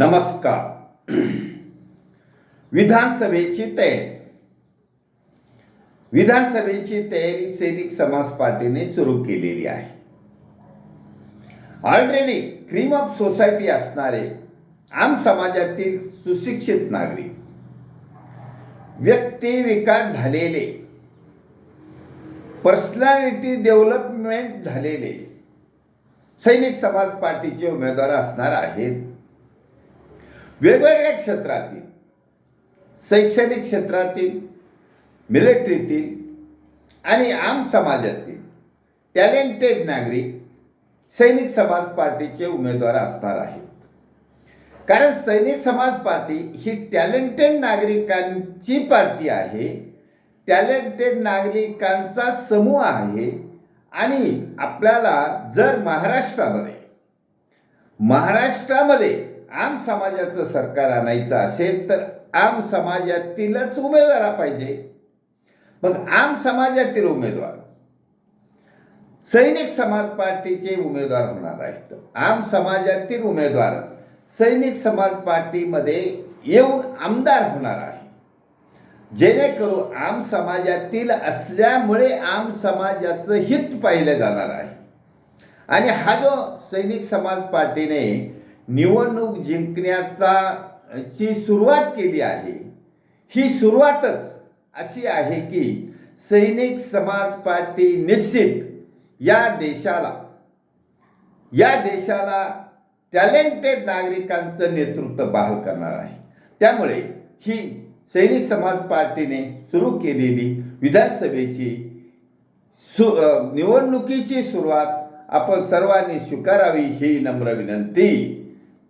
नमस्कार. विधानसभेची तयारी. विधानसभेची तयारी सैनिक समाज पार्टीने सुरू केलेली आहे. ऑलरेडी क्रीम ऑफ सोसायटी असणारे आम समाजातील सुशिक्षित नागरिक व्यक्ती विकास झालेले पर्सनॅलिटी डेव्हलपमेंट झालेले सैनिक समाज पार्टीचे उमेदवार असणार आहेत. वेगवेगळ्या क्षेत्रातील शैक्षणिक क्षेत्रातील मिलिटरीतील आणि आम समाजातील टॅलेंटेड नागरिक सैनिक समाज पार्टीचे उमेदवार असणार आहेत. कारण सैनिक समाज पार्टी ही टॅलेंटेड नागरिकांची पार्टी आहे टॅलेंटेड नागरिकांचा समूह आहे आणि आपल्याला जर महाराष्ट्रामध्ये महाराष्ट्रामध्ये आम समाजाचं सरकार आणायचं असेल तर आम समाजातीलच उमेदवार पाहिजे. मग आम समाजातील उमेदवार सैनिक समाज पार्टीचे उमेदवार होणार आहेत. आम समाजातील उमेदवार सैनिक समाज पार्टीमध्ये येऊन आमदार होणार आहे. जेणेकरून आम समाजातील असल्यामुळे आम समाजाचं हित पाहिलं जाणार आहे. आणि हा जो सैनिक समाज पार्टीने निवडणूक जिंकण्याचा ची सुरुवात केली आहे. ही सुरुवातच अशी आहे की सैनिक समाज पार्टी निश्चित या देशाला या देशाला टॅलेंटेड नागरिकांचं नेतृत्व बहाल करणार आहे. त्यामुळे ही सैनिक समाज पार्टीने सुरू केलेली विधानसभेची सु निवडणुकीची सुरुवात आपण सर्वांनी स्वीकारावी ही नम्र विनंती.